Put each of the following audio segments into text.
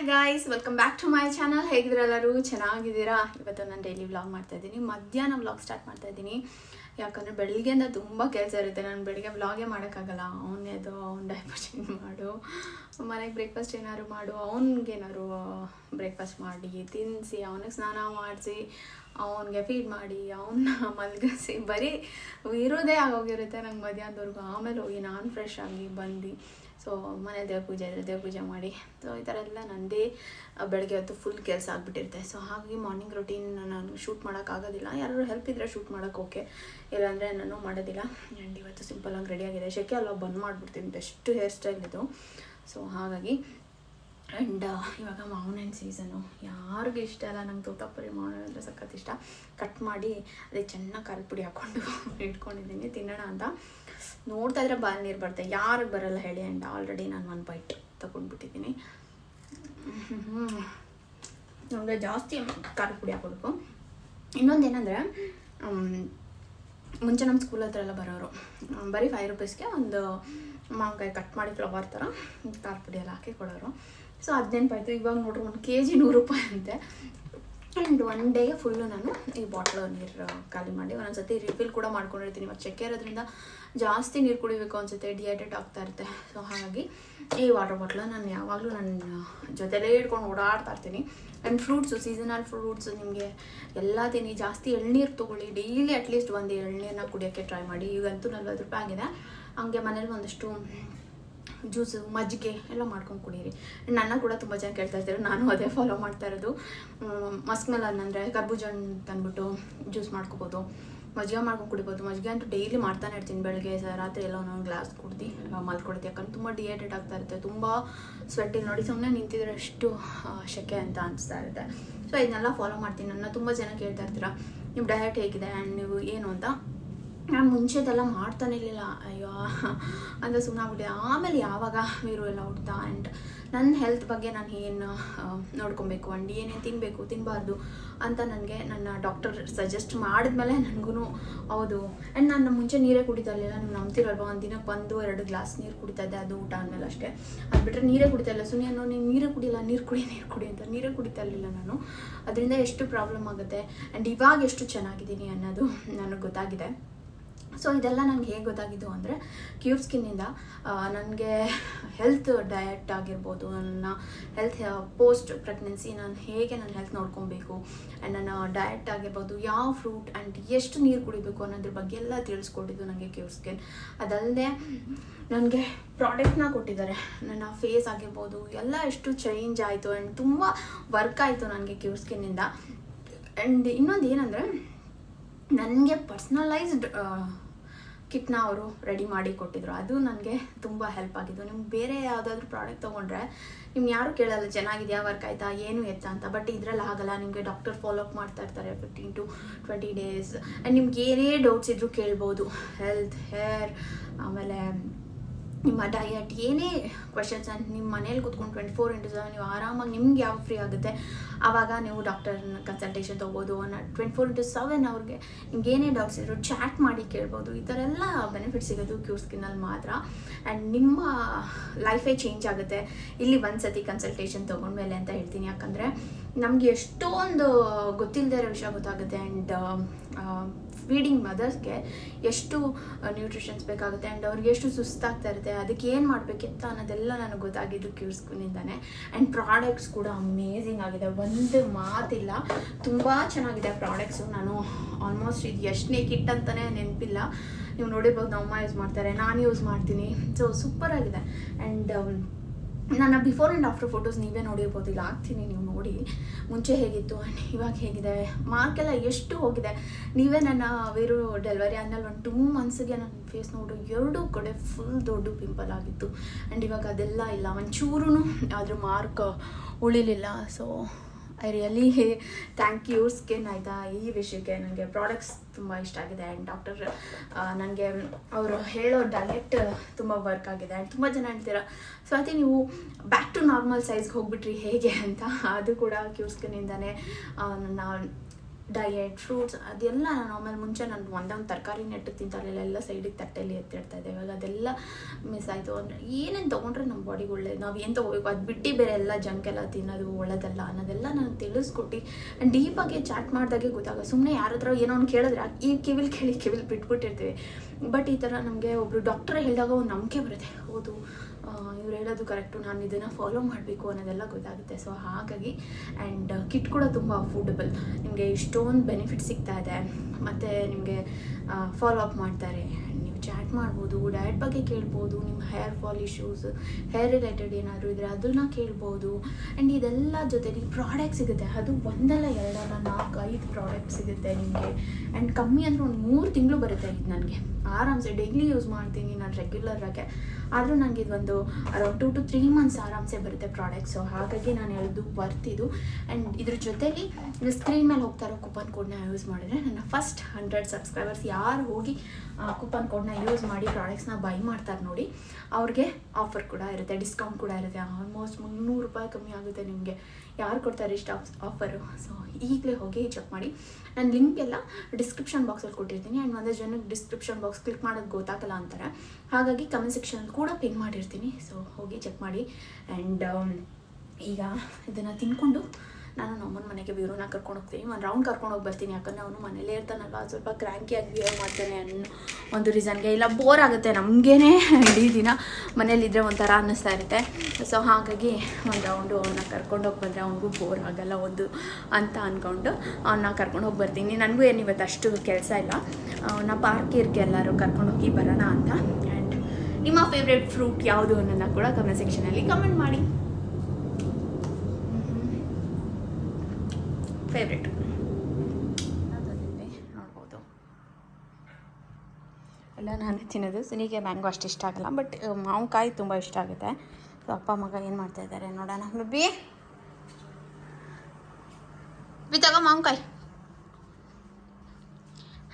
Hi guys welcome back to my channel ಹೇಗಿದ್ರೆಲ್ಲರೂ ಚೆನ್ನಾಗಿದ್ದೀರಾ? ಇವತ್ತು ನಾನು ಡೈಲಿ ವ್ಲಾಗ್ ಮಾಡ್ತಾ ಇದ್ದೀನಿ. ಮಧ್ಯಾಹ್ನ ವ್ಲಾಗ್ ಸ್ಟಾರ್ಟ್ ಮಾಡ್ತಾ ಇದ್ದೀನಿ. ಯಾಕಂದರೆ ಬೆಳಿಗ್ಗೆಯಿಂದ ತುಂಬ ಕೆಲಸ ಇರುತ್ತೆ. ನಾನು ಬೆಳಿಗ್ಗೆ ವ್ಲಾಗೇ ಮಾಡೋಕ್ಕಾಗಲ್ಲ. ಅವನೇದು ಅವ್ನ ಡೈಪರ್ ಚೇಂಜ್ ಮಾಡು, ಮನೆಗೆ ಬ್ರೇಕ್ಫಾಸ್ಟ್ ಏನಾದ್ರು ಮಾಡು ಅವನಿಗೇನಾದ್ರು ಬ್ರೇಕ್ಫಾಸ್ಟ್ ಮಾಡಿ ತಿನ್ನಿಸಿ ಅವನಿಗೆ ಸ್ನಾನ ಮಾಡಿಸಿ, ಅವನಿಗೆ ಫೀಡ್ ಮಾಡಿ, ಅವನ್ನ ಮಲಗಿಸಿ. ಬರೀ ಇರೋದೇ ಆಗೋಗಿರುತ್ತೆ ನಂಗೆ ಮಧ್ಯಾಹ್ನದವರೆಗೂ. ಆಮೇಲೆ ಹೋಗಿ ನಾನು ಫ್ರೆಶ್ ಆಗಿ ಬಂದು ಸೊ ಮನೆ ದೇವ್ರ ಪೂಜೆ ಇದ್ರೆ ದೇವ್ರ ಪೂಜೆ ಮಾಡಿ. ಸೊ ಈ ಥರ ಎಲ್ಲ ನನ್ನದೇ ಬೆಳಗ್ಗೆ ಹೊತ್ತು ಫುಲ್ ಕೆಲಸ ಆಗಿಬಿಟ್ಟಿರುತ್ತೆ. ಸೊ ಹಾಗಾಗಿ ಮಾರ್ನಿಂಗ್ ರೊಟೀನ್ ನಾನು ಶೂಟ್ ಮಾಡೋಕ್ಕಾಗೋದಿಲ್ಲ ಯಾರು ಹೆಲ್ಪ್ ಇದ್ದರೆ ಶೂಟ್ ಮಾಡೋಕ್ಕೆ ಓಕೆ ಇಲ್ಲಾಂದರೆ ನಾನು ಮಾಡೋದಿಲ್ಲ. ಆ್ಯಂಡ್ ಇವತ್ತು ಸಿಂಪಲಾಗಿ ರೆಡಿಯಾಗಿದೆ ಶೆಕೆ ಎಲ್ಲ ಬಂದ್ ಮಾಡಿಬಿಡ್ತೀನಿ. ಬೆಸ್ಟ್ ಹೇರ್ ಸ್ಟೈಲ್ ಇದು. ಸೊ ಹಾಗಾಗಿ ಆ್ಯಂಡ್ ಇವಾಗ ಮಾವಿನ ಸೀಸನು ಯಾರಿಗೂ ಇಷ್ಟ ಅಲ್ಲ. ನಂಗೆ ತೋತಾಪುರಿ ಮಾವಿನ ಅಂದರೆ ಸಖತ್ ಇಷ್ಟ. ಕಟ್ ಮಾಡಿ, ಅದೇ ಚೆನ್ನಾಗಿ ಖಾರದ ಪುಡಿ ಹಾಕ್ಕೊಂಡು ಇಟ್ಕೊಂಡಿದ್ದೀನಿ. ತಿನ್ನೋಣ ಅಂತ. ನೋಡ್ತಾ ಇದ್ರೆ ಬಾಲ್ ನೀರು ಬರುತ್ತೆ. ಯಾರಿಗೆ ಬರಲ್ಲ ಹೇಳಿ ಆ್ಯಂಡ್ ಆಲ್ರೆಡಿ ನಾನು ಒಂದು ಬೈಟ್ ತಗೊಂಡ್ಬಿಟ್ಟಿದ್ದೀನಿ. ನಮಗೆ ಜಾಸ್ತಿ ಖಾರ ಪುಡಿ ಹಾಕೋಬೇಕು ಇನ್ನೊಂದೇನೆಂದರೆ ಮುಂಚೆ ನಮ್ಮ ಸ್ಕೂಲ್ ಹತ್ರ ಎಲ್ಲ ಬರೋರು ಬರೀ ಫೈವ್ ರುಪೀಸ್ಗೆ ಒಂದು ಮಾವಿನಕಾಯಿ ಕಟ್ ಮಾಡಿ ಫ್ಲವರ್ ಥರ ಖಾರ ಪುಡಿ ಎಲ್ಲ ಹಾಕಿ ಕೊಡೋರು. ಸೊ ನೆನಪಾಯ್ತು ಇವಾಗ ನೋಡ್ರಿ ಒಂದು ಕೆ ಜಿ ನೂರು ರೂಪಾಯಿ ಅಂತೆ. ಆ್ಯಂಡ್ ಒನ್ ಡೇಗೆ ಫುಲ್ಲು ನಾನು ಈ ಬಾಟ್ಲು ನೀರು ಖಾಲಿ ಮಾಡಿ ಒಂದೊಂದ್ಸತಿ ರಿಫಿಲ್ ಕೂಡ ಮಾಡ್ಕೊಂಡಿರ್ತೀನಿ. ಇವಾಗ ಚೆಕ್ಕೆ ಇರೋದ್ರಿಂದ ಜಾಸ್ತಿ ನೀರು ಕುಡಿಬೇಕು ಅನ್ಸುತ್ತೆ ಡಿಹೈಡ್ರೇಟ್ ಆಗ್ತಾ ಇರುತ್ತೆ. ಸೊ ಹಾಗಾಗಿ ಈ ವಾಟರ್ ಬಾಟ್ಲು ನಾನು ಯಾವಾಗಲೂ ನನ್ನ ಜೊತೆಲೇ ಇಟ್ಕೊಂಡು ಓಡಾಡ್ತಾ ಇರ್ತೀನಿ. ಆ್ಯಂಡ್ ಫ್ರೂಟ್ಸು ಸೀಸನಲ್ ಫ್ರೂಟ್ಸ್ ನಿಮಗೆ ಎಲ್ಲ ತಿನ್ನಿ, ಜಾಸ್ತಿ ಎಳ್ನೀರು ತೊಗೊಳ್ಳಿ. ಡೈಲಿ ಅಟ್ಲೀಸ್ಟ್ ಒಂದು ಎಳ್ನೀರನ್ನ ಕುಡಿಯೋಕ್ಕೆ ಟ್ರೈ ಮಾಡಿ. ಈಗಂತೂ ನಲ್ವತ್ತು ರೂಪಾಯಿ ಆಗಿದೆ. ಹಂಗೆ ಮನೇಲಿ ಒಂದಷ್ಟು ಜ್ಯೂಸು ಮಜ್ಜಿಗೆ ಎಲ್ಲ ಮಾಡ್ಕೊಂಡು ಕುಡೀರಿ. ನನ್ನ ಕೂಡ ತುಂಬ ಜನ ಕೇಳ್ತಾ ಇರ್ತಾರೆ. ನಾನು ಅದೇ ಫಾಲೋ ಮಾಡ್ತಾ ಇರೋದು. ಮಸ್ಕ್ ಮೆಲನ್ ಅಂದರೆ ಕರ್ಬೂಜ ಹಣ್ಣು ತಂದ್ಬಿಟ್ಟು ಜ್ಯೂಸ್ ಮಾಡ್ಕೋಬೋದು. ಮಜ್ಜಿಗೆ ಮಾಡ್ಕೊಂಡು ಕುಡಿಬೋದು. ಮಜ್ಜಿಗೆ ಅಂತೂ ಡೈಲಿ ಮಾಡ್ತಾನೆ ಇರ್ತೀನಿ ಬೆಳಗ್ಗೆ ರಾತ್ರಿ ಎಲ್ಲ ಒಂದೊಂದು ಗ್ಲಾಸ್ ಕುಡ್ದು ಮಲ್ಕೊಡ್ತೀವಿ ಯಾಕಂದ್ರೆ ತುಂಬ ಡಿಹೈಡ್ರೇಟ್ ಆಗ್ತಾ ಇರುತ್ತೆ. ತುಂಬ ಸ್ವೆಟ್ಟಿಂಗ್ ನೋಡಿ ಸುಮ್ಮನೆ ನಿಂತಿದ್ರೆ ಅಷ್ಟು ಶೆಕೆ ಅಂತ ಅನಿಸ್ತಾ ಇರುತ್ತೆ. ಸೊ ಇದನ್ನೆಲ್ಲ ಫಾಲೋ ಮಾಡ್ತೀನಿ. ನನ್ನ ತುಂಬ ಜನ ಕೇಳ್ತಾ ಇರ್ತೀರ ನಿಮ್ಮ ಡಯಟ್ ಹೇಗಿದೆ ಆ್ಯಂಡ್ ನೀವು ಏನು ಅಂತ? ನಾನು ಮುಂಚೆದೆಲ್ಲ ಮಾಡ್ತಾನೆ ಇರಲಿಲ್ಲ. ಅಯ್ಯೋ ಅಂತ ಸುಮ್ಮನೆ ಆಗ್ಬಿಟ್ಟೆ. ಆಮೇಲೆ ಯಾವಾಗ ವೀರು ಎಲ್ಲ ಹುಡ್ತಾ ಆ್ಯಂಡ್ ನನ್ನ ಹೆಲ್ತ್ ಬಗ್ಗೆ ನಾನು ಏನು ನೋಡ್ಕೊಬೇಕು? ಆ್ಯಂಡ್ ಏನೇನು ತಿನ್ನಬೇಕು ತಿನ್ನಬಾರ್ದು ಅಂತ ನನಗೆ ನನ್ನ ಡಾಕ್ಟರ್ ಸಜೆಸ್ಟ್ ಮಾಡಿದ್ಮೇಲೆ ನನಗೂ ಹೌದು. ಆ್ಯಂಡ್ ನಾನು ಮುಂಚೆ ನೀರೇ ಕುಡಿತಾ ಇರಲಿಲ್ಲ. ನೀವು ನಂಬ್ತಿರಲ್ವ? ಒಂದು ದಿನಕ್ಕೆ ಒಂದು, ಎರಡು ಗ್ಲಾಸ್ ನೀರು ಕುಡಿತಾ ಇದ್ದೆ. ಅದು ಊಟ ಆದಮೇಲೆ ಅಷ್ಟೇ. ಅದು ಬಿಟ್ಟರೆ ನೀರೇ ಕುಡಿತಾ ಇಲ್ಲ ಸುಮ್ಮನೆ ಅನ್ನೋ, ನೀನು ನೀರೇ ಕುಡಿಯಲ್ಲ. ನೀರು ಕುಡಿ ನೀರು ಕುಡಿ ಅಂತ ನೀರೇ ಕುಡಿತಾ ಇರಲಿಲ್ಲ ನಾನು. ಅದರಿಂದ ಎಷ್ಟು ಪ್ರಾಬ್ಲಮ್ ಆಗುತ್ತೆ? ಆ್ಯಂಡ್ ಇವಾಗ ಎಷ್ಟು ಚೆನ್ನಾಗಿದ್ದೀನಿ ಅನ್ನೋದು ನನಗೆ ಗೊತ್ತಾಗಿದೆ. ಸೊ ಇದೆಲ್ಲ ನನಗೆ ಹೇಗೆ ಗೊತ್ತಾಗಿದ್ದು ಅಂದರೆ ಕ್ಯೂರ್ ಸ್ಕಿನ್ನಿಂದ ನನಗೆ ಹೆಲ್ತ್ ಡಯಟ್ ಆಗಿರ್ಬೋದು, ನನ್ನ ಹೆಲ್ತ್ ಪೋಸ್ಟ್ ಪ್ರೆಗ್ನೆನ್ಸಿ ನಾನು ಹೇಗೆ ನನ್ನ ಹೆಲ್ತ್ ನೋಡ್ಕೊಬೇಕು ಆ್ಯಂಡ್ ನನ್ನ ಡಯಟ್ ಆಗಿರ್ಬೋದು, ಯಾವ ಫ್ರೂಟ್ ಆ್ಯಂಡ್ ಎಷ್ಟು ನೀರು ಕುಡಿಬೇಕು ಅನ್ನೋದ್ರ ಬಗ್ಗೆ ಎಲ್ಲ ತಿಳಿಸ್ಕೊಟ್ಟಿದ್ದು ನನಗೆ ಕ್ಯೂರ್ ಸ್ಕಿನ್ ಅದಲ್ಲದೆ ನನಗೆ ಪ್ರಾಡಕ್ಟ್ನ ಕೊಟ್ಟಿದ್ದಾರೆ. ನನ್ನ ಫೇಸ್ ಆಗಿರ್ಬೋದು, ಎಲ್ಲ ಎಷ್ಟು ಚೇಂಜ್ ಆಯಿತು ಆ್ಯಂಡ್ ತುಂಬ ವರ್ಕ್ ಆಯಿತು ನನಗೆ ಕ್ಯೂರ್ ಸ್ಕಿನ್ನಿಂದ ಆ್ಯಂಡ್ ಇನ್ನೊಂದು ಏನಂದರೆ, ನನಗೆ ಪರ್ಸ್ನಲೈಸ್ಡ್ ಕಿಟ್ನ ಅವರು ರೆಡಿ ಮಾಡಿ ಕೊಟ್ಟಿದ್ರು. ಅದು ನನಗೆ ತುಂಬ ಹೆಲ್ಪ್ ಆಗಿದ್ದು. ನಿಮ್ಗೆ ಬೇರೆ ಯಾವುದಾದ್ರೂ ಪ್ರಾಡಕ್ಟ್ ತೊಗೊಂಡ್ರೆ ನಿಮ್ಗೆ ಯಾರು ಕೇಳಲ್ಲ, ಚೆನ್ನಾಗಿದೆಯಾ ವರ್ಕ್ ಆಯ್ತಾ? ಏನು ಎತ್ತ? ಅಂತ. ಬಟ್ ಇದರಲ್ಲಿ ಆಗಲ್ಲ. ನಿಮಗೆ ಡಾಕ್ಟರ್ ಫಾಲೋ ಅಪ್ ಮಾಡ್ತಾ ಇರ್ತಾರೆ fifteen to twenty days and ನಿಮ್ಗೆ ಏನೇ ಡೌಟ್ಸ್ ಇದ್ದರೂ ಕೇಳ್ಬೋದು. ಹೆಲ್ತ್ ಹೇರ್ ಆಮೇಲೆ ನಿಮ್ಮ ಡಯಟ್ ಏನೇ ಕ್ವೆಶನ್ಸ್ ಅಂತ ನಿಮ್ಮ ಮನೇಲಿ ಕೂತ್ಕೊಂಡು ಟ್ವೆಂಟಿ ಫೋರ್ ಇಂಟು ಸೆವೆನ್ ನೀವು ಆರಾಮಾಗಿ ನಿಮ್ಗೆ ಯಾವ ಫ್ರೀ ಆಗುತ್ತೆ? ಆವಾಗ ನೀವು ಡಾಕ್ಟರ್ನ ಕನ್ಸಲ್ಟೇಷನ್ ತೊಗೋಬೋದು ಟ್ವೆಂಟಿ ಫೋರ್ ಇಂಟು ಸೆವೆನ್ ಅವ್ರಿಗೆ ನಿಮ್ಗೆ ಏನೇ ಡೌಟ್ಸ್ ಇದ್ರು ಚಾಟ್ ಮಾಡಿ ಕೇಳ್ಬೋದು. ಈ ಥರ ಎಲ್ಲ ಬೆನಿಫಿಟ್ ಸಿಗೋದು ಕ್ಯೂರ್ ಸ್ಕಿನ್ನಲ್ಲಿ ಮಾತ್ರ. ಆ್ಯಂಡ್ ನಿಮ್ಮ ಲೈಫೇ ಚೇಂಜ್ ಆಗುತ್ತೆ. ಇಲ್ಲಿ ಒಂದು ಸತಿ ಕನ್ಸಲ್ಟೇಷನ್ ತೊಗೊಂಡ್ಮೇಲೆ ಅಂತ ಹೇಳ್ತೀನಿ. ಯಾಕಂದರೆ ನಮಗೆ ಎಷ್ಟೊಂದು ಗೊತ್ತಿಲ್ಲದೆ ಇರೋ ವಿಷಯ ಗೊತ್ತಾಗುತ್ತೆ. ಆ್ಯಂಡ್ ಫೀಡಿಂಗ್ ಮದರ್ಸ್ಗೆ ಎಷ್ಟು ನ್ಯೂಟ್ರಿಷನ್ಸ್ ಬೇಕಾಗುತ್ತೆ ಆ್ಯಂಡ್ ಅವ್ರಿಗೆ ಎಷ್ಟು ಸುಸ್ತಾಗ್ತಾ ಇರುತ್ತೆ, ಅದಕ್ಕೆ ಏನು ಮಾಡಬೇಕಿತ್ತು ಅನ್ನೋದೆಲ್ಲ ನನಗೆ ಗೊತ್ತಾಗಿದ್ದು ಕ್ಯೂರ್ ಸ್ಕೂಲಿಂದಾನೆ ಆ್ಯಂಡ್ ಪ್ರಾಡಕ್ಟ್ಸ್ ಕೂಡ ಅಮೇಝಿಂಗ್ ಆಗಿದೆ. ಒಂದು ಮಾತಿಲ್ಲ, ತುಂಬ ಚೆನ್ನಾಗಿದೆ ಪ್ರಾಡಕ್ಟ್ಸು ನಾನು ಆಲ್ಮೋಸ್ಟ್ ಇದು ಎಷ್ಟನೇ ಕಿಟ್ ಅಂತಲೇ ನೆನಪಿಲ್ಲ. ನೀವು ನೋಡಿರ್ಬೋದು ನಮ್ಮ ಯೂಸ್ ಮಾಡ್ತಾರೆ, ನಾನು ಯೂಸ್ ಮಾಡ್ತೀನಿ. ಸೊ ಸೂಪರ್ ಆಗಿದೆ. ಆ್ಯಂಡ್ ನನ್ನ ಬಿಫೋರ್ ಆ್ಯಂಡ್ ಆಫ್ಟರ್ ಫೋಟೋಸ್ ನೀವೇ ನೋಡಿರ್ಬೋದು. ಇಲ್ಲ ಹಾಕ್ತೀನಿ, ನೀವು ನೋಡಿ. ಮುಂಚೆ ಹೇಗಿತ್ತು ಆ್ಯಂಡ್ ಇವಾಗ ಹೇಗಿದೆ? ಮಾರ್ಕೆಲ್ಲ ಎಷ್ಟು ಹೋಗಿದೆ? ನೀವೇ ನನ್ನ ವೇರು ಡೆಲಿವರಿ ಆದಮೇಲೆ ಒಂದು ಟೂ ಮಂತ್ಸಿಗೆ ನನ್ನ ಫೇಸ್ ನೋಡು. ಎರಡೂ ಕಡೆ ಫುಲ್ ದೊಡ್ಡ ಪಿಂಪಲ್ ಆಗಿತ್ತು. ಆ್ಯಂಡ್ ಇವಾಗ ಅದೆಲ್ಲ ಇಲ್ಲ. ಒಂಚೂರು ಆದರೂ mark ಉಳಿಲಿಲ್ಲ. So I really thank you skin ಆಯಿತಾ ಈ ವಿಷಯಕ್ಕೆ ನನಗೆ ಪ್ರಾಡಕ್ಟ್ಸ್ ತುಂಬ ಇಷ್ಟ ಆಗಿದೆ. ಆ್ಯಂಡ್ ಡಾಕ್ಟರ್ ನನಗೆ ಅವರು ಹೇಳೋ ಡಯಟ್ ತುಂಬ ವರ್ಕ್ ಆಗಿದೆ. ಆ್ಯಂಡ್ ತುಂಬ ಜನ ಹೇಳ್ತೀರ ಸೊ ಅದೇ ನೀವು ಬ್ಯಾಕ್ ಟು ನಾರ್ಮಲ್ ಸೈಜ್ಗೆ ಹೋಗ್ಬಿಟ್ರಿ ಹೇಗೆ ಅಂತ? ಅದು ಕೂಡ ಕ್ಯೂರ್ ಸ್ಕಿನ್ನಿಂದನೇ ನನ್ನ ಡಯಟ್ ಫ್ರೂಟ್ಸ್ ಅದೆಲ್ಲ ನಾನು ಆಮೇಲೆ ಮುಂಚೆ ನಾನು ಒಂದೊಂದು ತರಕಾರಿ ನೆಟ್ಟು ತಿಂತಾರಲಿಲ್ಲ ಎಲ್ಲ ಸೈಡಿಗೆ ತಟ್ಟೆಯಲ್ಲಿ ಎತ್ತಿಡ್ತಾ ಇದ್ದೆ ಇವಾಗ ಅದೆಲ್ಲ ಮಿಸ್ ಆಯಿತು. ಅಂದರೆ ಏನೇನು ತೊಗೊಂಡ್ರೆ ನಮ್ಮ ಬಾಡಿಗೆ ಒಳ್ಳೇದು. ನಾವು ಏನು ತೊಗೋಬೇಕು? ಅದು ಬಿಟ್ಟು ಬೇರೆ ಎಲ್ಲ ಜಂಕ್ ಎಲ್ಲ ತಿನ್ನೋದು, ಒಳ್ಳೆದಲ್ಲ ಅನ್ನೋದೆಲ್ಲ ನಾನು ತಿಳಿಸ್ಕೊಟ್ಟು. ಆ್ಯಂಡ್ ಡೀಪಾಗಿ ಚಾಟ್ ಮಾಡಿದಾಗೆ ಗೊತ್ತಾಗ. ಸುಮ್ಮನೆ ಯಾರ ಹತ್ರ ಏನೋ ಒಂದು ಕೇಳಿದ್ರೆ ಈ ಕಿವಿಲ್ ಕೇಳಿ, ಕಿವಿಲ್ ಬಿಟ್ಬಿಟ್ಟಿರ್ತೀವಿ. ಬಟ್ ಈ ಥರ ನಮಗೆ ಒಬ್ಬರು ಡಾಕ್ಟ್ರೇ ಹೇಳಿದಾಗ ಒಂದು ನಂಬಿಕೆ ಬರುತ್ತೆ. ಹೌದು ಇವ್ರು ಹೇಳೋದು ಕರೆಕ್ಟು ನಾನು ಇದನ್ನು ಫಾಲೋ ಮಾಡಬೇಕು ಅನ್ನೋದೆಲ್ಲ ಗೊತ್ತಾಗುತ್ತೆ. ಸೊ ಹಾಗಾಗಿ ಆ್ಯಂಡ್ ಕಿಟ್ ಕೂಡ ತುಂಬ ಅಫೋರ್ಡಬಲ್ ನಿಮಗೆ ಇಷ್ಟೊಂದು ಬೆನಿಫಿಟ್ ಸಿಗ್ತಾ ಇದೆ. ಮತ್ತು ನಿಮಗೆ ಫಾಲೋ ಅಪ್ ಮಾಡ್ತಾರೆ. ನೀವು ಚಾಟ್ ಮಾಡ್ಬೋದು ಡಯಟ್ ಬಗ್ಗೆ ಕೇಳ್ಬೋದು, ನಿಮ್ಮ hair fall issues hair related ಏನಾದರೂ ಇದ್ದರೆ ಅದನ್ನ ಕೇಳ್ಬೋದು. ಆ್ಯಂಡ್ ಇದೆಲ್ಲ ಜೊತೆಗೆ ಪ್ರಾಡಕ್ಟ್ ಸಿಗುತ್ತೆ. ಅದು ಒಂದಲ್ಲ ಎರಡಲ್ಲ ನಾಲ್ಕು ಐದು ಪ್ರಾಡಕ್ಟ್ ಸಿಗುತ್ತೆ ನಿಮಗೆ. ಆ್ಯಂಡ್ ಕಮ್ಮಿ ಅಂದರೆ ಒಂದು ಮೂರು ತಿಂಗಳು ಬರುತ್ತೆ ಇದು ನನಗೆ. ಆರಾಮ್ಸೆ ಡೈಲಿ ಯೂಸ್ ಮಾಡ್ತೀನಿ, ನಾನು ರೆಗ್ಯುಲರ್ ಆಗಿ. ಆದರೂ ನನಗೆ ಇದೊಂದು around two to three months ಆರಾಮ್ಸೆ ಬರುತ್ತೆ ಪ್ರಾಡಕ್ಟ್ಸು ಹಾಗಾಗಿ ನಾನು ಹೇಳೋದು ಇದು ಆ್ಯಂಡ್ ಇದ್ರ ಜೊತೆಲಿ ಸ್ಕ್ರೀನ್ ಮೇಲೆ ಹೋಗ್ತಾ ಇರೋ ಕೂಪನ್ ಕೋಡ್ನ ಯೂಸ್ ಮಾಡಿದ್ರೆ ನನ್ನ ಫಸ್ಟ್ ಹಂಡ್ರೆಡ್ ಸಬ್ಸ್ಕ್ರೈಬರ್ಸ್ ಯಾರು ಹೋಗಿ ಕೂಪನ್ ಕೋಡ್ನ ಯೂಸ್ ಮಾಡಿ ಪ್ರಾಡಕ್ಟ್ಸ್ನ ಬೈ ಮಾಡ್ತಾರೆ ನೋಡಿ, ಅವ್ರಿಗೆ ಆಫರ್ ಕೂಡ ಇರುತ್ತೆ ಡಿಸ್ಕೌಂಟ್ ಕೂಡ ಇರುತ್ತೆ. ಆಲ್ಮೋಸ್ಟ್ ಮುನ್ನೂರು ರೂಪಾಯಿ ಕಮ್ಮಿ ಆಗುತ್ತೆ ನಿಮಗೆ. ಯಾರು ಕೊಡ್ತಾರೆ ಇಷ್ಟು ಆಫರು ಸೊ ಈಗಲೇ ಹೋಗಿ ಚೆಕ್ ಮಾಡಿ. ನಾನು ಲಿಂಕ್ ಎಲ್ಲ ಡಿಸ್ಕ್ರಿಪ್ಷನ್ ಬಾಕ್ಸಲ್ಲಿ ಕೊಟ್ಟಿರ್ತೀನಿ. ಆ್ಯಂಡ್ ಒಂದೇ ಜನಕ್ಕೆ ಡಿಸ್ಕ್ರಿಪ್ಷನ್ ಬಾಕ್ಸ್ ಕ್ಲಿಕ್ ಮಾಡೋದು ಗೊತ್ತಾಗಲ್ಲ ಅಂತಾರೆ. ಹಾಗಾಗಿ ಕಮೆಂಟ್ ಸೆಕ್ಷನಲ್ಲಿ ಕೂಡ ಪಿನ್ ಮಾಡಿರ್ತೀನಿ. ಸೊ ಹೋಗಿ ಚೆಕ್ ಮಾಡಿ. ಆ್ಯಂಡ್ ಈಗ ಇದನ್ನು ತಿನ್ಕೊಂಡು ನಾನು ನಮ್ಮನ ಮನೆಗೆ ಬೀರೋನ ಕರ್ಕೊಂಡು ಹೋಗ್ತೀನಿ. ಒಂದು ರೌಂಡ್ ಕರ್ಕೊಂಡು ಹೋಗಿ ಬರ್ತೀನಿ. ಯಾಕಂದರೆ ಅವನು ಮನೇಲೇ ಇರ್ತಾನಲ್ವ? ಸ್ವಲ್ಪ ಕ್ರ್ಯಾಂಕಿಯಾಗಿ ಬಿಹೇವ್ ಮಾಡ್ತಾನೆ ಅನ್ನೋ ಒಂದು ರೀಸನ್ಗೆ ಇಲ್ಲ ಬೋರ್ ಆಗುತ್ತೆ ನಮಗೇನೆ ಇಡೀ ದಿನ ಮನೇಲಿದ್ದರೆ ಒಂಥರ ಅನ್ನಿಸ್ತಾ ಇರುತ್ತೆ. ಸೊ ಹಾಗಾಗಿ ಒಂದು ರೌಂಡು ಅವನ್ನ ಕರ್ಕೊಂಡು ಹೋಗಿ ಬಂದರೆ ಅವನಿಗೂ ಬೋರ್ ಆಗಲ್ಲ ಒಂದು ಅಂತ ಅಂದ್ಕೊಂಡು ಅವನ್ನ ಕರ್ಕೊಂಡು ಹೋಗಿ ಬರ್ತೀನಿ. ನನಗೂ ಏನು ಇವತ್ತು ಅಷ್ಟು ಕೆಲಸ ಇಲ್ಲ. ಅವನ್ನ ಪಾರ್ಕ್ ಇರ್ಗೆ ಎಲ್ಲರೂ ಕರ್ಕೊಂಡು ಹೋಗಿ ಬರೋಣ ಅಂತ ನಿಮ್ಮ ಫೇವ್ರೆಟ್ ಫ್ರೂಟ್ ಯಾವುದು ಅನ್ನೋದನ್ನ ಕೂಡ ಕಮೆಂಟ್ ಸೆಕ್ಷನಲ್ಲಿ ಕಮೆಂಟ್ ಮಾಡಿ. ಫೇವ್ರೆಟ್ ನೋಡ್ಬೋದು. ಎಲ್ಲ ನಾನೇ ತಿನ್ನೋದು. ಸುನಿಗೆ ಮ್ಯಾಂಗೋ ಅಷ್ಟು ಇಷ್ಟ ಆಗಲ್ಲ ಬಟ್ ಮಾವಿನಕಾಯಿ ತುಂಬ ಇಷ್ಟ ಆಗುತ್ತೆ. ಸೊ ಅಪ್ಪ ಮಗ ಏನು ಮಾಡ್ತಾ ಇದ್ದಾರೆ ನೋಡೋಣ. ಬೇಬಿ ಬಿ ತಗ ಮಾವಿನಕಾಯಿ.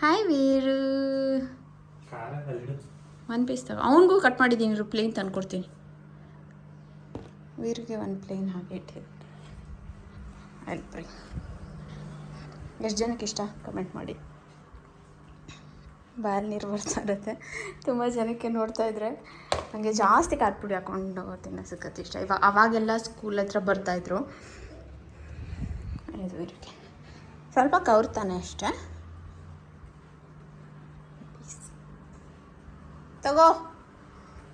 ಹಾಯ್ ವೀರು ಒನ್ ಪೀಸ್ ತಗೋ. ಅವನಿಗೂ ಕಟ್ ಮಾಡಿದ್ದೀನಿ ಪ್ಲೇನ್ ತಂದ್ಕೊಡ್ತೀನಿ ವೀರಿಗೆ ಒಂದು ಪ್ಲೇನ್ ಹಾಗೆ ಇಟ್ಟಿದ್ದೀನಿ ಎಷ್ಟು ಜನಕ್ಕೆ ಇಷ್ಟ? ಕಮೆಂಟ್ ಮಾಡಿ. ಬಾಯಲ್ಲಿ ನೀರು ಬರ್ತಾ ಇರುತ್ತೆ ತುಂಬ ಜನಕ್ಕೆ ನೋಡ್ತಾ ಇದ್ರೆ ನನಗೆ ಜಾಸ್ತಿ ಖಾರ ಪುಡಿ ಹಾಕ್ಕೊಂಡು ತಿನ್ನೋ ಸಿಕ್ಕತ್ತೆ ಇಷ್ಟ. ಇವಾಗ ಅವಾಗೆಲ್ಲ ಸ್ಕೂಲ್ ಹತ್ರ ಬರ್ತಾಯಿದ್ರು ಇದು ಇರುತ್ತೆ ಸ್ವಲ್ಪ ಕವ್ರ್ತಾನೆ ಅಷ್ಟೇ. ತಗೋ.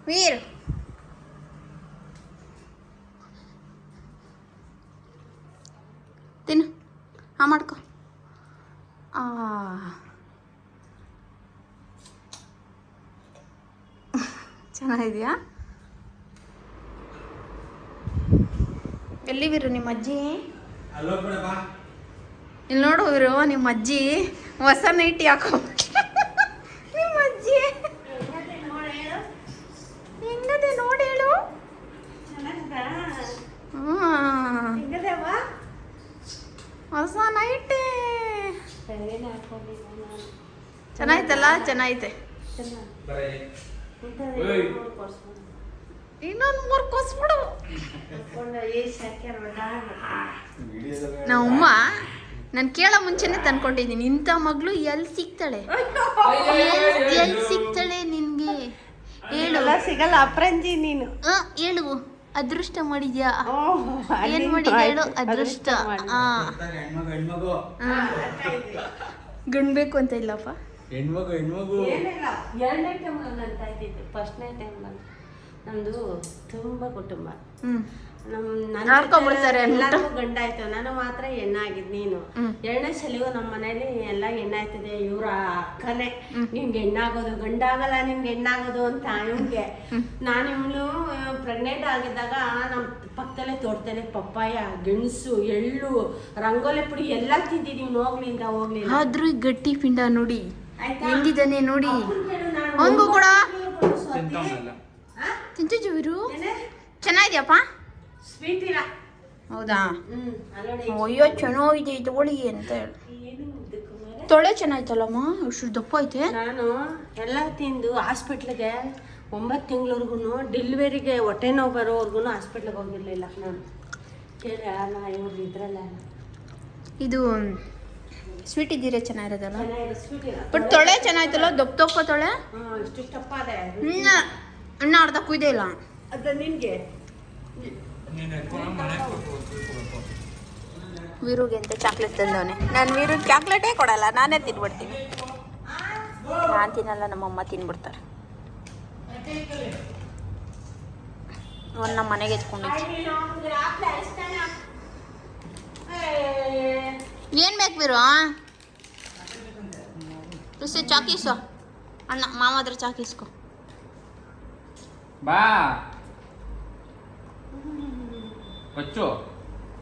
ವೀರ್. ತಿನ್ನು. ಹಾಂ ಮಾಡ್ಕೊ. ಆ. ಚೆನ್ನಾಗಿದೆಯಾ? ಎಲ್ಲಿವಿರು ನಿಮ್ಮ ಅಜ್ಜಿ? ಇಲ್ಲಿ ನೋಡು ವೀರು ನಿಮ್ಮ ಅಜ್ಜಿ ಹೊಸ ನೈಟಿ ಹಾಕೋ ನಿಮ್ಮ ಅಜ್ಜಿ ಹೆಂಗದೆ ನೋಡಿ ಹೇಳು ಹಾಂ ಹೊಸ ನೈಟಿ ಚೆನ್ನಾಯ್ತಲ್ಲ? ಚೆನ್ನಾಗೈತೆ ಇನ್ನೊಂದು ಮೂರು ಕೊಸ್ಬಿಡು ನಮ್ಮಮ್ಮ ನಾನು ಕೇಳೋ ಮುಂಚೆನೆ ತಂದ್ಕೊಂಡಿದ್ದೀನಿ. ಇಂಥ ಮಗಳು ಎಲ್ಲಿ ಸಿಗ್ತಾಳೆ? ಎಲ್ಲಿ ಸಿಗ್ತಾಳೆ ನಿನಗೆ? ಹೇಳು. ಸಿಗಲ್ಲ ಅಪ್ರಂಜಿ ನೀನು. ಹಾಂ ಹೇಳು. ಅದೃಷ್ಟ ಮಾಡಿದ್ಯಾ? ಏನ್ ಮಾಡಿದ್ಯಾ ಹೇಳು. ಅದೃಷ್ಟ ಗಂಡ್ಬೇಕು ಅಂತ ಇಲ್ಲಪ್ಪ? ಹೆಣ್ಮಗು ಹೆಣ್ಮಗು. ಏನಿಲ್ಲ. ಎರಡನೇ ಟೈಮ್ ಅಂತ ಇದ್ದಿದ್ದು ಫಸ್ಟ್ನೇ ಟೈಮ್ ನಮ್ದು ತುಂಬ ಕುಟುಂಬ. ನಾಡ್ಕೊಂಡ್ಬಿಡ್ತಾರೆ. ಎಲ್ಲರಿಗೂ ಗಂಡ ಆಯ್ತು ನಾನು ಮಾತ್ರ ಹೆಣ್ಣಾಗಿದ್ ನೀನು. ಎಣ್ಣೆ ಎರಡನೇ ಸಲಿಗೂ ನಮ್ಮ ಮನೇಲಿ ಎಲ್ಲ ಹೆಣ್ಣಾಯ್ತದೆ ಇವ್ರ ಅಕ್ಕನೆ. ನಿಮ್ಗೆ ಹೆಣ್ಣಾಗೋದು ಗಂಡ ಆಗಲ್ಲ ನಿಮ್ಗೆ ಹೆಣ್ಣಾಗೋದು ಅಂತ ಇವ್ಗೆ ನಾನು ಇವ್ಳು ಪ್ರೆಗ್ನೆಂಟ್ ಆಗಿದ್ದಾಗ ನಮ್ಮ ಪಕ್ಕದಲ್ಲೇ ತೋಟದಲ್ಲೇ ಪಪ್ಪಾಯ ಗೆಣಸು ಎಳ್ಳು ರಂಗೋಲಿ ಪುಡಿ ಎಲ್ಲ ತಿಂದಿದ್ದೀವಿ ಹೋಗ್ಲಿಂದ. ಹೋಗ್ಲಿಲ್ಲ ಆದ್ರೂ ಗಟ್ಟಿ ಪಿಂಡ ನೋಡಿ? ಹೆಂಗಿದ್ದಾನೆ ನೋಡಿ. ಅವನ್ಗೂ ಕೂಡ? ತಿಂತಿದ್ದೀವಿರು ಚೆನ್ನಾಗಿದ್ಯಪ್ಪ? ಸ್ವೀಟ್ ಇಲ್ಲ ಹೌದಾ? ಅಯ್ಯೋ ಚೆನ್ನೋ ಅಯ್ಯೋ ಚೆನ್ನಾಗಿದೆ ತಗೊಳ್ಳಿ ಅಂತ ಹೇಳಿ? ತೊಳೆ ಚೆನ್ನಾಯ್ತಲ್ಲಮ್ಮ? ಅಷ್ಟು ದಪ್ಪ ಐತೆ? ನಾನು ಎಲ್ಲ ತಿಂದು ಹಾಸ್ಪಿಟ್ಲಿಗೆ ಒಂಬತ್ತು ತಿಂಗಳವರೆಗೂ ಡೆಲಿವರಿಗೆ ಹೊಟ್ಟೆ ನೋವು ಬರೋವರೆಗೂ ಹಾಸ್ಪಿಟ್ಲಿಗೆ ಹೋಗಿರಲಿಲ್ಲ ನಾನು. ಕೇಳಿ ನಾ ಇವ್ರು ಇದ್ರಲ್ಲ. ಇದು ಸ್ವೀಟ್ ಇದ್ದೀರ? ಚೆನ್ನಾಗಿರೋದಲ್ಲ? ಬಟ್ ತೊಳೆ ಚೆನ್ನಾಯ್ತಲ್ಲ? ದಪ್ಪ ದಪ್ಪ ತೊಳೆ? ಹ್ಮ್ ಇಷ್ಟಿಷ್ಟಪ್ಪ ಅದೇ. ಅಣ್ಣ ಅರ್ಧ ಕುಯ್ದೇ ಇಲ್ಲ. ಅದು ನಿನ್ಗೆ? ವೀರುಗೆ ಅಂತ ಚಾಕ್ಲೇಟ್ ತಂದವನೆ? ನಾನು ವೀರುಗೆ ಚಾಕ್ಲೇಟೇ ಕೊಡಲ್ಲ, ನಾನೇ ತಿನ್ಬಿಡ್ತೀನಿ. ನಾನು ತಿನ್ನಲ್ಲ, ನಮ್ಮಮ್ಮ ತಿನ್ಬಿಡ್ತಾರೆ. ಅವ್ನು ನಮ್ಮ ಮನೆಗೆ ಎತ್ಕೊಂಡಿದ್ದೆ. ಏನು ಬೇಕು ವೀರು ತುಸೆ ಚಾಕೀಸು. ಅಣ್ಣ ಮಾಮ ಹತ್ರ ಚಾಕೀಸ್ಕೊ. ಬಾ. ಬಚ್ಚು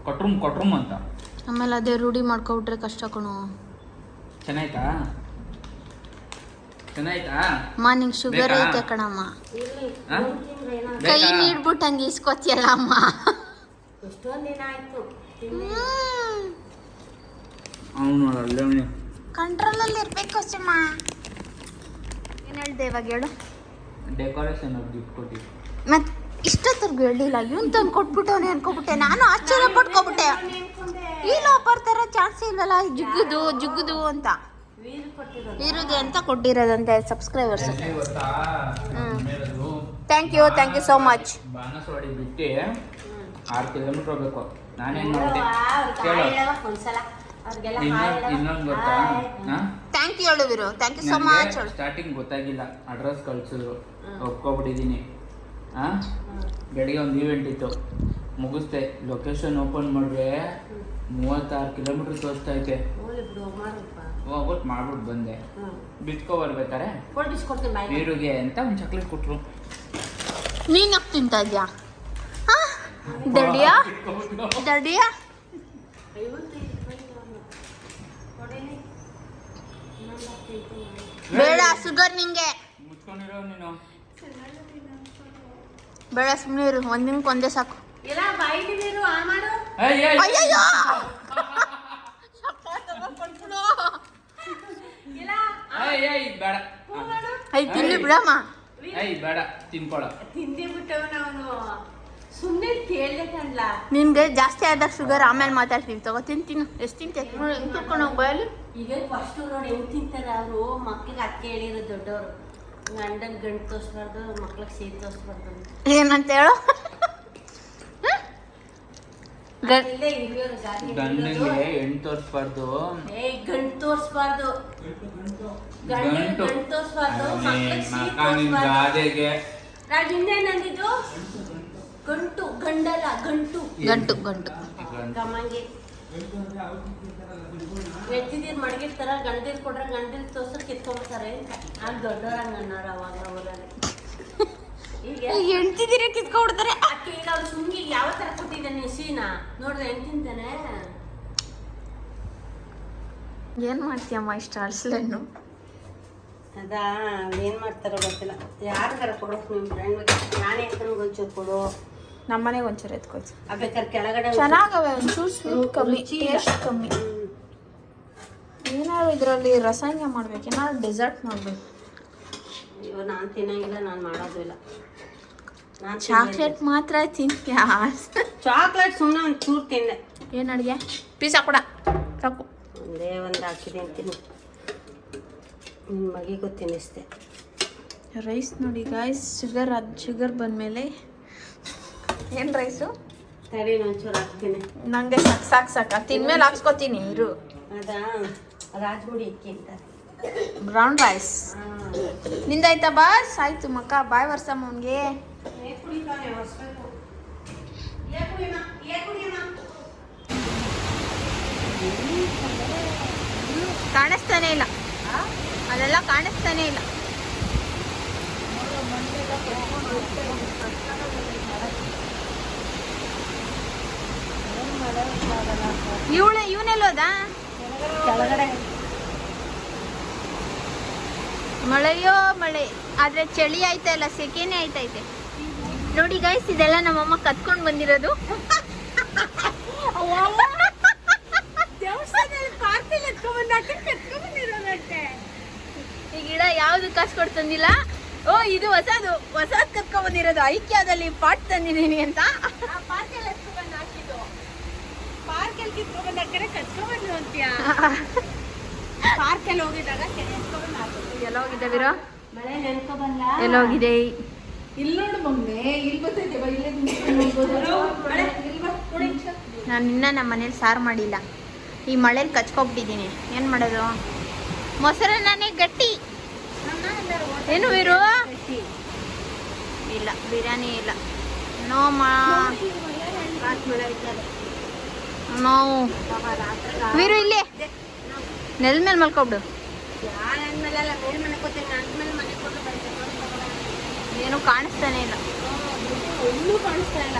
ಕೊಟ್ರುಮ್ ಕೊಟ್ರುಮ್ ಅಂತ. ಆಮೇಲೆ ಅದೇ ರೂಢಿ ಮಾಡ್ಕೊಬಿಟ್ರೆ ಕಷ್ಟ ಕಣು. ಚೆನ್ನಾಯ್ತಾ? ಚೆನ್ನಾಯ್ತಾ? ಅಮ್ಮ ನಿಂಗೆ ಶುಗರ್ ಬೇಕಾ? ಐತೆ ಕಣಮ್ಮ. ಹಾ? ಕೈ ಬೇಕಾ? ನೀಡ್ಬಿಟ್ಟು ಹಂಗೆ ಇಸ್ಕೊತಿಯಲ್ಲ ಅಮ್ಮ. ಎಷ್ಟೊಂದ್ ದಿನ ಆಯ್ತು ಅವನು ಅಲ್ಲೇ ಕಂಟ್ರೋಲ್ ಕಂಟ್ರೋಲಲ್ಲಿ ಇರ್ಬೇಕು ಸುಮ್ಮ. ಏನು ಹೇಳ್ದೆ ಇವಾಗ ಹೇಳು? ಡೆಕೋರೇಷನ್ ಅವ್ರು ಗಿಫ್ಟ್ ಕೊಟ್ಟಿದ್ದು. ಮತ್ತೆ ಇಷ್ಟೊತ್ತರ್ಗು ಹೇಳಿಲ್ಲ. ಇವನ್ ತಂದು ಕೊಟ್ಬಿಟ್ಟವನು ಅನ್ಕೊಬಿಟ್ಟೆ. ನಾನು ಆಶ್ಚರ್ಯ ಪಟ್ಕೊಬಿಟ್ಟೆ. ಇಲ್ಲ ಥರ ಚಾನ್ಸ್ ಇಲ್ಲಲ್ಲ ಜುಗ್ಗುದು ಜುಗ್ಗುದು ಅಂತ. ಇರೋದು ಅಂತ ಕೊಟ್ಟಿರೋದಂತೆ subscribers. Thank you thank you so much Banaswadi ಬಿಟ್ಟು ಆರು ಕಿಲೋಮೀಟರ್ ಹೋಗ್ಬೇಕು. ನಾನೇನು ಮಾಡಿದೆ? ಕೇಳು. ಇನ್ನೊಂದು ಗೊತ್ತಾ? ಥ್ಯಾಂಕ್ ಯು ಹೇಳು Veeru. Thank you so much starting ಗೊತ್ತಾಗಿಲ್ಲ. ಅಡ್ರೆಸ್ ಕಳ್ಸಿದ್ರು. ಒಪ್ಕೊಬಿಟ್ಟಿದ್ದೀನಿ ಹ್ಮ್. ಬೆಳಿಗ್ಗೆ ಒಂದು ಈವೆಂಟ್ ಇತ್ತು. ಮುಗಿಸ್ದೆ ಲೊಕೇಶನ್ ಓಪನ್ ಮಾಡಿದ್ರೆ ಮೂವತ್ತಾರು ಕಿಲೋಮೀಟರ್ ತೋರಿಸ್ತಾ ಐತೆ ಹೋಗ್ಬಿಟ್ಟು ಮಾಡ್ಬಿಟ್ಟು ಬಂದೆ. ಬಿಟ್ಕೊ ಬರ್ಬೇಕಾರೆ ನೀರುಗೆ ಅಂತ ಒಂದು ಚಾಕ್ಲೇಟ್ ಕೊಟ್ರು. ನೀನು ಯಾಕೆ ತಿಂತಾ ಇದೆಯಾ? ಹಾ? ದಡಿಯಾ? ದಡಿಯಾ? ಬೇಡ ಸುಗರ್ ನಿಂಗೆ. ಮುಚ್ಕೊಂಡಿರೋ ನೀನು. ಬೇಡ ಸುಮ್ಮನೆ ಇರು ಒಂದ್ ದಿನಕ್ಕೆ ಒಂದೇ ಸಾಕು. ಇಲ್ಲ ಬಾಯಿಗೆ ನೀರು ಆ ಮಾಡು. ಏಯ್, ಏಯ್, ಅಯ್ಯಯ್ಯೋ! ಇಲ್ಲ ಏಯ್, ಏಯ್, ಬೇಡ. ಹೂ ಮಾಡು. ಐ ತಿನ್ನಿ ಬಿಡಮ್ಮ. ಏಯ್ ಬೇಡ ತಿನ್ಕೊಳ. ತಿಂದಿ ಬಿಟ್ಟವನ ಅವನು ಸುಮ್ಮನೆ ನಿಮಗೆ ಕಣ್ಲ. ನಿನ್ಗೆ ಜಾಸ್ತಿ ಆದಾಗ ಶುಗರ್ ಆಮೇಲೆ ಮಾತಾಡ್ತೀವಿ ತಗೋ ತಿಂತೀನಿ ಎಷ್ಟು ತಿಂತೆ ತಿನ್ಕೊಂಡು ಹೋಗಿ ಈಗ ಫಸ್ಟ್ ನೋಡಿ ಹೆಂಗ್ ತಿಂತಾರೆ ಅವರು? ಮಕ್ಕಳಿಗೆ ಅಕ್ಕಿ ಹೇಳಿರೋ ದೊಡ್ಡವರು. ಗಂಡನ್ ಗಂಡು ತೋರಿಸ್ಬಾರ್ದು ಮಕ್ಳಿಗೆ ತೋರಿಸ್ಬಾರ್ದು. ಏನಂತ ಹೇಳು ಇಲ್ಲೇ ಹೆಣ್ಣು ತೋರಿಸ್ಬಾರ್ದು. ಏ ಗಂಡು ತೋರಿಸ್ಬಾರ್ದು. ಗಂಡ ಗಂಟು. ಗಂಡು ತೋರಿಸ್ಬಾರ್ದು ಅಯ್ಯೋ, ಮಕ್ಳಿಗೆ ನೀನ್ ಸೀಟ್ ನಿನ್ ತೋರಿಸ್ಬಾರ್ದು. ಗಾದೆಗೆ ರಾಜ್ ಹಿಂದೇನಂದಿದ್ದು ಗಂಟು ಗಂಡಲ್ಲ ಗಂಟು ಗಂಟು. ಗಂಟು ಗಂಟು. ಗಮಂಗೆ. ಎತ್ತಿದೀರ್ ಮಡಗಿರ್ತಾರ ಗಂಡಿರ್ ಕೊಡ್ರೆ ಗಂಡಿಲ್ ತೋರ್ಸ ಕಿತ್ಕೊಂಡ್ಬಿಡ್ತಾರೆ. ಆಗ ದೊಡ್ಡವ್ರಂಗ ಅನ್ನಾರ ಅವಾಗ ಊರಲ್ಲಿ ಈಗ ಹೆಣ್ತಿದ್ದೀರ ಕಿತ್ಕೊಬಿಡ್ತಾರೆ ಆಕೆ ಈಗ ಅವ್ರು ಸುಮ್ಗೆ ಯಾವ ತರ ಕೊಟ್ಟಿದ್ದಾನೆ ಸೀನಾ? ನೋಡ್ರೆ ಹೆಂಗ್ ತಿಂತಾನೆ ಏನ್ ಮಾಡ್ತೀಯಮ್ಮ ಇಷ್ಟ ಅಳ್ಸ್ಲೆನ್ನು ಅದಾ ಏನ್ ಮಾಡ್ತಾರೋ ಗೊತ್ತಿಲ್ಲ. ತರ ಕೊಡು ನಿಮ್ ಫ್ರೆಂಡ್ ನಾನೇ ಎತ್ತನಿಗೆ ಒಂಚೂರು ಕೊಡು. ನಮ್ಮನೆಗೆ ಒಂಚೂರು ಬೇಕಾದ್ರೆ ಕೆಳಗಡೆ ಚೆನ್ನಾಗವೆ ಒಂಚೂರು ಸ್ವೀಟ್ ಕಮ್ಮಿ ಟೇಸ್ಟ್ ಕಮ್ಮಿ. ಏನಾದ್ರು ಇದರಲ್ಲಿ ರಸಾಯನ ಮಾಡ್ಬೇಕು ಏನಾದ್ರು ಡೆಸರ್ಟ್ ಮಾಡ್ಬೇಕು. ಅಯ್ಯೋ ನಾನು ತಿನ್ನಂಗಿಲ್ಲ ನಾನು ಮಾಡೋದು ಇಲ್ಲ. ನಾನು ಚಾಕ್ಲೇಟ್ ಮಾತ್ರ ತಿಂತ್ಯಾ? ಚಾಕ್ಲೇಟ್ ಸುಮ್ಮನೆ ಒಂದು ಚೂರು ತಿಂದೆ. ಏನು ಅಡುಗೆ? ಪೀಸಾ ಕೂಡ. ಸಾಕು. ಒಂದೇ ಒಂದು ಹಾಕಿದ್ದೀನಿ ತಿನ್ನು. ನಿಮ್ಮ ಮಗಿಗೂ ತಿನ್ನಿಸ್ದೆ ರೈಸ್ ನೋಡಿ ಗಾಯ್ಸ್ ಶುಗರ್ ಅದು ಶುಗರ್ ಬಂದಮೇಲೆ. ಏನು ರೈಸು ತಡಿ ಒಂಚೂರು ಹಾಕ್ತೀನಿ. ನನಗೆ ಸಾಕು ಸಾಕು ಸಾಕು. ತಿನ್ಮೇಲೆ ಹಾಕ್ಸ್ಕೊತೀನಿ ಇರು. ಅದಾ? ರಾಜಗುಡಿ ಅಕ್ಕಿ ಅಂತಾರೆ ಬ್ರೌನ್ ರೈಸ್ ನಿಂದಾಯ್ತಾ ಬಾಸ್? ಆಯ್ತು ಮಕ್ಕ, ಬಾಯ್ ವರ್ಸಮ್ಮ ಅವನಿಗೆ. ಕಾಣಿಸ್ತಾನೆ ಇಲ್ಲ. ಅದೆಲ್ಲ ಕಾಣಿಸ್ತಾನೆ ಇಲ್ಲ. ಇವಳೆ, ಇವನೆಲ್ಲೋದಾ? ಕೆಳಗಡೆ. ಮಳೆಯೋ ಮಳೆ ಆದ್ರೆ ಚಳಿ ಆಯ್ತಾ ಇಲ್ಲ ಸೆಕೆನೆ ಆಯ್ತೈತೆ. ನೋಡಿ ಗೈಸ್ ಇದೆಲ್ಲ ನಮ್ಮಮ್ಮ ಕತ್ಕೊಂಡು ಬಂದಿರೋದು. ಈ ಗಿಡ ಯಾವ್ದು ಕಾಸು ಕೊಟ್ಟು ತಂದಿಲ್ಲ? ಓ ಇದು ಹೊಸದು. ಹೊಸದ್ ಕತ್ಕೊಂಡ್ ಬಂದಿರೋದು. ಐಕ್ಯದಲ್ಲಿ ಪಾಟ್ ತಂದಿದ್ದೀನಿ ಅಂತ. ಪಾರ್ಕಲ್ಲಿ ಕಿತ್ಕೊಂಡ್ಬಂದು ಹಾಕಿದ್ದು ಪಾರ್ಕಲ್ಲಿ ಕಿತ್ಕೊಂಡ್ಬಂದು ಹಾಕಿದ್ರೆ ಕತ್ಕೊಂಡ್ಬಂದು ಅಂತ ಪಾರ್ಕಲ್ಲಿ ಹೋಗಿದಾಗ ಕೆರೆ ಎತ್ಕೊಂಡು ಮಾಡ್ಬೇಕು. ಎಲ್ಲ ಹೋಗಿದ್ದೆ ವೀರು? ಮಳೆ ನೆನ್ಕೊ ಬಂದ ಎಲ್ಲ ಹೋಗಿದೆ? ಇಲ್ಲಿ ನೋಡು ಮಮ್ಮಿ ಇಲ್ಲಿ ಬರ್ತೈತೆ ಬಾ ಇಲ್ಲೇ ನಿಂತ್ಕೊಂಡು ನೋಡ್ಬೋದು. ಮಳೆ ನಾನು ಇನ್ನೂ ನಮ್ಮ ಮನೇಲಿ ಸಾರು ಮಾಡಿಲ್ಲ. ಈ ಮಳೇಲಿ ಕಚ್ಕೊಬಿಟ್ಟಿದ್ದೀನಿ. ಏನು ಮಾಡೋದು? ಮೊಸರನ್ನೇ ಗಟ್ಟಿ. ಏನು ವೀರು? ಇಲ್ಲ ಬಿರಿಯಾನಿ ಇಲ್ಲ. ನೋ ಮಾ ನೋ ವೀರು ಇಲ್ಲಿ. ನೆಲ ಮೇಲೆ ಮಲ್ಕೊಬಿಡು. ಏನು ಕಾಣಿಸ್ತಾನೆ ಇಲ್ಲ ಕಾಣಿಸ್ತಾ ಇಲ್ಲ.